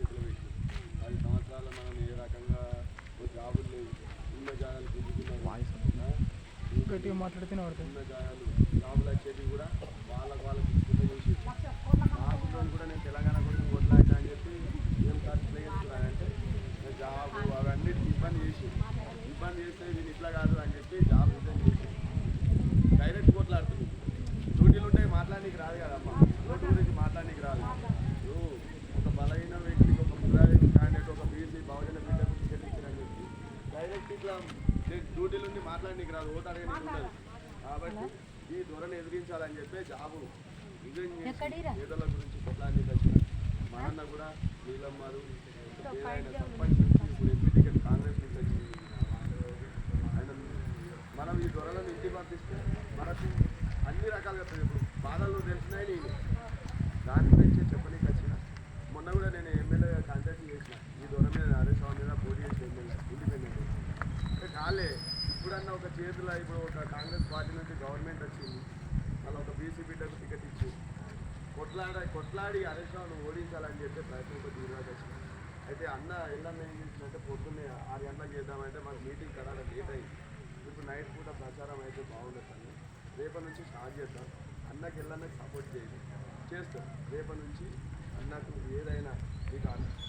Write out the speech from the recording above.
చేతిలో పెట్టి పది సంవత్సరాల మనం ఏ రకంగా జాబులు లేవు. ఉన్న జాగాలు గుంజుకున్నాం మాట్లాడితేనే ఉన్న జాగాలు జాబులు వచ్చేవి కూడా వాళ్ళకు వాళ్ళకి ఇచ్చుకుంటే చేసి నాకు కూడా నేను తెలంగాణ కోసం కొట్లాడినా అని చెప్పి ఏం ఖర్చు లేదంటే జాబ్ అవన్నీ ఇబ్బంది చేసి ఇబ్బంది చేస్తే నేను ఇట్లా కాదు అని చెప్పి జాబ్ చేసి డైరెక్ట్ కొట్లాడుతుంది డ్యూటీలు ఉంటాయి మాట్లాడడానికి రాదు కదమ్మా. ఇట్లా డ్యూటీలు ఉండి మాట్లాడడానికి రాదు ఓటు అడగడానికి ఉండదు. కాబట్టి ఈ ధోరణి ఎదిరించాలని చెప్పి జాబు చేసి పేదల గురించి కొట్లాడడానికి వచ్చిన మా అన్న కూడా నీలమ్మారు ఆయన సర్పంచ్ నుంచి ఇప్పుడు ఎంపీ టికెట్ కాంగ్రెస్ నుంచి వచ్చింది ఆయన మనం ఈ దొరలను ఇంటికి పంపిస్తే మనకు అన్ని రకాలుగా ఇప్పుడు బాధలు తెలిసినాయి నేను దాని గురించి చెప్పనీకి వచ్చిన మొన్న కూడా నేను ఎమ్మెల్యే కాంటాక్ట్ చేసిన ఈ దొర మీద హరీష్ రావు మీద పోటీ చేసి ఎమ్మెల్యే ఇండిపెండెంట్ రాలే ఇప్పుడన్నా ఒక చేతిలో ఇప్పుడు ఒక కాంగ్రెస్ పార్టీ నుంచి గవర్నమెంట్ వచ్చింది. అలా ఒక బీసీ బిడ్డకు టికెట్ ఇచ్చి కొట్లాడ కొట్లాడి హరీష్ రావును ఓడించాలని చెప్పి ప్రయత్నం ఒక తీరుగా వచ్చింది. అయితే అన్న ఎల్లన్న ఏం చేసిందంటే పొద్దున్నే ఆరు గంటలకు చేద్దామంటే మాకు మీటింగ్ కడాల లేట్ అయింది. ఇప్పుడు నైట్ పూట ప్రచారం అయితే బాగుండదు రేపటి నుంచి స్టార్ట్ చేద్దాం. అన్నకి ఎల్లన్నకి సపోర్ట్ చేయండి. చేస్తాం. రేపటి నుంచి అన్నకు ఏదైనా మీకు అన్-